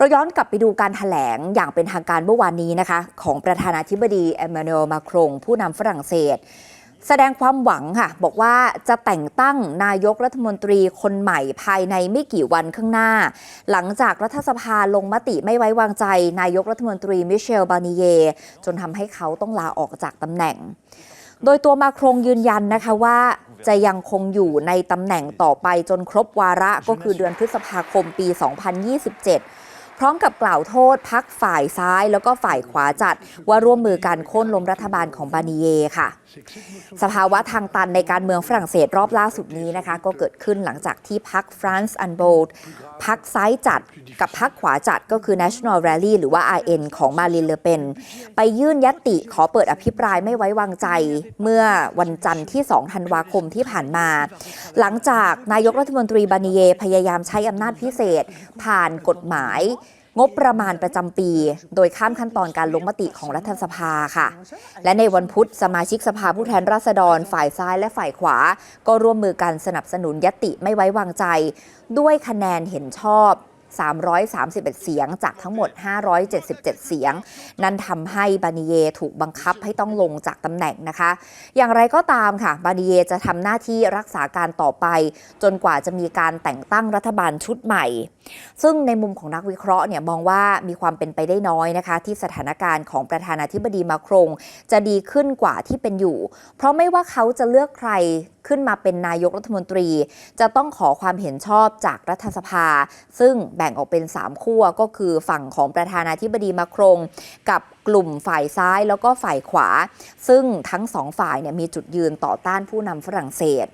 เราย้อนกลับไปดูการถแถลงอย่างเป็นทางการเมื่อวานนี้นะคะ ของประธานาธิบดีเอมมานูเอลมาครงผู้นำฝรั่งเศส แสดงความหวังค่ะ บอกว่าจะแต่งตั้งนายกรัฐมนตรีคนใหม่ภายในไม่กี่วันข้างหน้า หลังจากรัฐสภาลงมติไม่ไว้วางใจ นายกรัฐมนตรีมิเชลบานิเย จนทำให้เขาต้องลาออกจากตำแหน่ง โดยตัวมาครงยืนยันนะคะว่าจะยังคงอยู่ในตำแหน่งต่อไปจนครบวาระก็คือเดือนพฤษภาคมปี 2027 พร้อมกับกล่าวโทษพักฝ่ายซ้ายแล้วก็ฝ่ายขวาจัด ว่าร่วมมือกันโค่นล้มรัฐบาลของบานิเยค่ะ สภาวะทางตันในการเมืองฝรั่งเศสรอบล่าสุดนี้นะคะ ก็เกิดขึ้นหลังจากที่พักฟรานซ์อันโบลดพักซ้ายจัดกับพักขวาจัดก็คือ National Rally หรือว่า RN ของมารินเลเปนไปยื่นยติขอเปิดอภิปรายไม่ไว้วางใจเมื่อวันจันทร์ที่ 2 ธันวาคมที่ผ่านมา หลังจากนายกรัฐมนตรีบานิเยพยายามใช้อำนาจพิเศษ ผ่านกฎหมาย งบประมาณประจำปี โดยข้ามขั้นตอนการลงมติของรัฐสภาค่ะ และในวันพุธสมาชิกสภาผู้แทนราษฎร ฝ่ายซ้ายและฝ่ายขวา ก็ร่วมมือกันสนับสนุนยติไม่ไว้วางใจ ด้วยคะแนนเห็นชอบ 331 เสียงจากทั้งหมด 577 เสียง นั่นทำให้บานิเยถูกบังคับให้ต้องลงจากตำแหน่งนะคะ อย่างไรก็ตามค่ะ บานิเยจะทำหน้าที่รักษาการต่อไป จนกว่าจะมีการแต่งตั้งรัฐบาลชุดใหม่ ซึ่งในมุมของนักวิเคราะห์เนี่ยมองว่ามีความเป็นไปได้น้อยนะคะ ที่สถานการณ์ของประธานาธิบดีมาครง จะดีขึ้นกว่าที่เป็นอยู่ เพราะไม่ว่าเขาจะเลือกใคร ขึ้นมาเป็นนายกรัฐมนตรี จะต้องขอความเห็นชอบจากรัฐสภา ซึ่งแบ่งออกเป็น 3 ขั้วก็คือฝั่งของประธานาธิบดีมาครงกับกลุ่มฝ่ายซ้ายแล้วก็ฝ่ายขวา ซึ่งทั้งสองฝ่ายเนี่ยมีจุดยืนต่อต้านผู้นำฝรั่งเศส